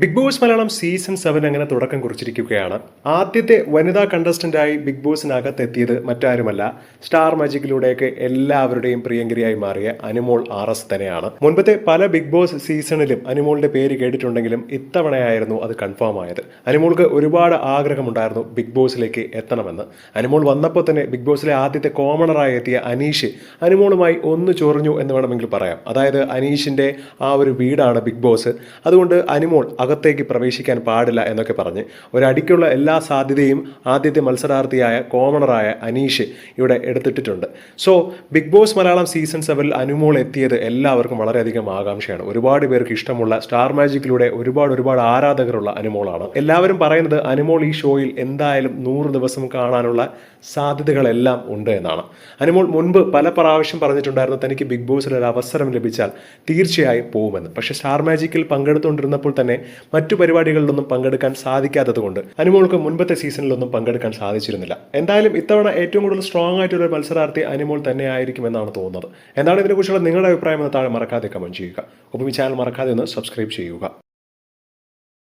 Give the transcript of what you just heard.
Bigg Boss Malayalam season seven അങ്ങനെ തുടക്കം കുറിച്ചിരിക്കുകയാണ്. ആദ്യത്തെ വനിതാ കണ്ടസ്റ്റന്റായി ബിഗ് ബോസിനകത്ത് എത്തിയത് മറ്റാരുമല്ല സ്റ്റാർ മാജിക്കിലൂടെയൊക്കെ എല്ലാവരുടെയും പ്രിയങ്കരിയായി മാറിയ അനുമോൾ ആർ എസ് തന്നെയാണ്. മുൻപത്തെ പല ബിഗ് ബോസ് സീസണിലും അനുമോളിന്റെ പേര് കേട്ടിട്ടുണ്ടെങ്കിലും ഇത്തവണയായിരുന്നു അത് കൺഫേം ആയത്. അനുമോൾക്ക് ഒരുപാട് ആഗ്രഹമുണ്ടായിരുന്നു ബിഗ് ബോസിലേക്ക് എത്തണമെന്ന്. അനുമോൾ വന്നപ്പോൾ തന്നെ ബിഗ് ബോസിലെ ആദ്യത്തെ കോമണറായി എത്തിയ അനീഷ് അനുമോളുമായി ഒന്ന് ചൊറിഞ്ഞു എന്ന് വേണമെങ്കിൽ പറയാം. അതായത് അനീഷിന്റെ ആ ഒരു വീടാണ് ബിഗ് ബോസ് അതുകൊണ്ട് അനുമോൾ അകത്തേക്ക് പ്രവേശിക്കാൻ പാടില്ല എന്നൊക്കെ പറഞ്ഞ് ഒരടിക്കുള്ള എല്ലാ സാധ്യതയും ആദ്യത്തെ മത്സരാർത്ഥിയായ കോമണറായ അനീഷ് ഇവിടെ എടുത്തിട്ടിട്ടുണ്ട്. So Bigg Boss Malayalam season സെവനിൽ അനുമോൾ എത്തിയത് എല്ലാവർക്കും വളരെയധികം ആകാംക്ഷയാണ്. ഒരുപാട് പേർക്ക് ഇഷ്ടമുള്ള സ്റ്റാർ മാജിക്കിലൂടെ ഒരുപാട് ഒരുപാട് ആരാധകരുള്ള അനുമോളാണ്. എല്ലാവരും പറയുന്നത് അനുമോൾ ഈ ഷോയിൽ എന്തായാലും നൂറ് ദിവസം കാണാനുള്ള സാധ്യതകളെല്ലാം ഉണ്ട് എന്നാണ്. അനുമോൾ മുൻപ് പല പ്രാവശ്യം പറഞ്ഞിട്ടുണ്ടായിരുന്നു തനിക്ക് ബിഗ് ബോസിൽ ഒരു അവസരം ലഭിച്ചാൽ തീർച്ചയായും പോകുമെന്ന്. പക്ഷേ സ്റ്റാർ മാജിക്കിൽ പങ്കെടുത്തുകൊണ്ടിരുന്നപ്പോൾ തന്നെ മറ്റു പരിപാടികളിലൊന്നും പങ്കെടുക്കാൻ സാധിക്കാത്തത് കൊണ്ട് അനുമോൾക്ക് മുൻപത്തെ സീസണിലൊന്നും പങ്കെടുക്കാൻ സാധിച്ചിരുന്നില്ല. എന്തായാലും ഇത്തവണ ഏറ്റവും കൂടുതൽ സ്ട്രോങ് ആയിട്ടുള്ള മത്സരാർത്ഥി അനുമോൾ തന്നെയായിരിക്കും ആയിരിക്കുമെന്നാണ് തോന്നുന്നത്. എന്താണ് ഇതിനെക്കുറിച്ചുള്ള നിങ്ങളുടെ അഭിപ്രായം എന്ന് താഴെ മറക്കാതെ കമന്റ് ചെയ്യുക. ഒപ്പം ഈ ചാനൽ മറക്കാതെ ഒന്ന് സബ്സ്ക്രൈബ് ചെയ്യുക.